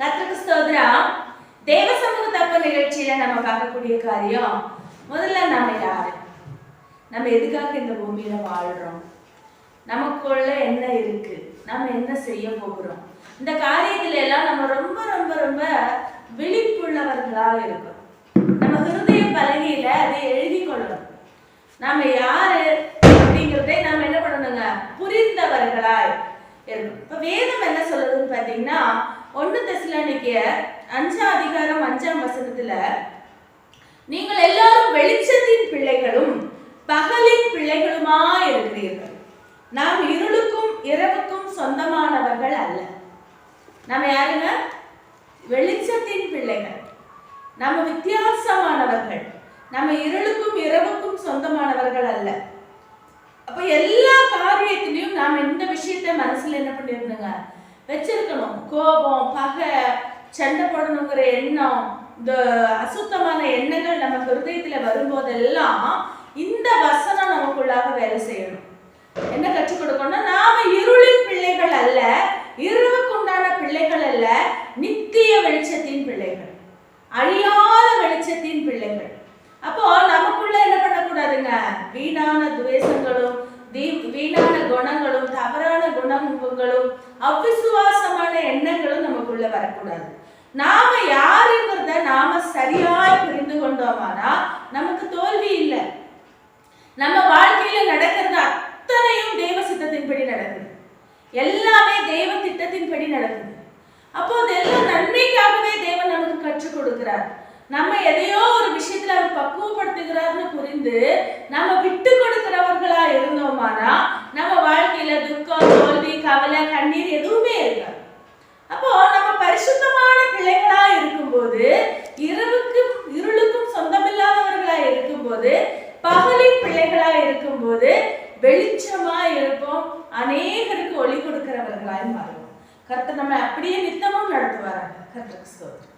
கத்திரக்கு ஸ்தோத்திரம். தேவ சமூக தப்பு நிகழ்ச்சியில நம்ம பார்க்கக்கூடிய காரியம் முதல்ல நம்ம யாரு? நம்ம எதுக்காக இந்த பூமியில வாழ்றோம்? நமக்குள்ள என்ன இருக்கு? நம்ம என்ன செய்ய போகிறோம்? இந்த காரியத்துல எல்லாம் நம்ம ரொம்ப ரொம்ப ரொம்ப விழிப்புள்ளவர்களா இருக்கும் நம்ம ஹிருதய பலகையில அதை எழுதி கொள்ளணும். நாம யாரு அப்படிங்கிறதை நாம என்ன பண்ணணுங்க? புரிந்தவர்களாய் இருக்கும் இப்ப வேதம் என்ன சொல்லுதுன்னு பாத்தீங்கன்னா ஒண்ணு தெசலானிக்க அஞ்சாம் அதிகாரம் அஞ்சாம் வசனத்துல நீங்கள் எல்லாரும் வெளிச்சத்தின் பிள்ளைகளும் பகலின் பிள்ளைகளுமா இருக்கிறீர்கள். நாம் இருளுக்கும் இரவுக்கும் சொந்தமானவர்கள் அல்ல. நம்ம யாருங்க? வெளிச்சத்தின் பிள்ளைகள். நம்ம வித்தியாசமானவர்கள். நம்ம இருளுக்கும் இரவுக்கும் சொந்தமானவர்கள் அல்ல. அப்ப எல்லா காரியத்திலையும் நாம இந்த விஷயத்தை மனசுல என்ன பண்ணிருந்தோங்க வச்சிருக்கணும். கோபம் பகை சண்டை போடணுங்கிற எண்ணம் இந்த அசுத்தமான எண்ணங்கள் நம்ம ஹிருதயத்துல வரும்போதெல்லாம் இந்த வசனம் நமக்குள்ளாக வேலை செய்யணும். என்ன கற்றுக் கொடுக்கணும்னா நாம இருளின் பிள்ளைகள் அல்ல இருவுக்குண்டான பிள்ளைகள் அல்ல நித்திய வெளிச்சத்தின் பிள்ளைகள். அழியாத வெளிச்சத்தின் பிள்ளைகள். அப்போ நமக்குள்ள என்ன பண்ணக்கூடாதுங்க? வீணான துவேஷங்களும் வீணான குணங்களும் தவ குணங்களும் அவிசுவாசமான எண்ணங்களும் நமக்குள்ள வரக்கூடாது. நாம யாருங்கிறத நாம சரியாய் புரிந்து கொண்டோமானா நமக்கு தோல்வி இல்லை. நம்ம வாழ்க்கையில நடக்கிறது அத்தனையும் தெய்வ சித்தத்தின்படி நடக்குது. எல்லாமே தெய்வ திட்டத்தின்படி நடக்குது. அப்போ அதெல்லாம் நன்மைக்காகவே தேவன் நமக்கு கற்றுக் கொடுக்கிறார். நம்ம எதையோ ஒரு விஷயத்துல அவர் பக்குவப்படுத்துகிறார்னு புரிந்து நம்ம விட்டு கொடுக்கிறவர்களா இருந்தோமானா நம்ம வாழ்க்கையில துக்கம் தோல்வி கவலை கண்ணீர் எதுவுமே இருக்காது. அப்போ நம்ம பரிசுத்தமான பிள்ளைகளா இருக்கும்போது இரவுக்கும் இருளுக்கும் சொந்தமில்லாதவர்களா இருக்கும்போது பகலின் பிள்ளைகளா இருக்கும்போது வெளிச்சமா இருப்போம். அநேகருக்கு ஒளி கொடுக்கிறவர்களாய் மாறுவோம். கர்த்தர் நம்ம அப்படியே நித்தமும் நடத்துவாராங்க கர்த்தருக்கு சோதனை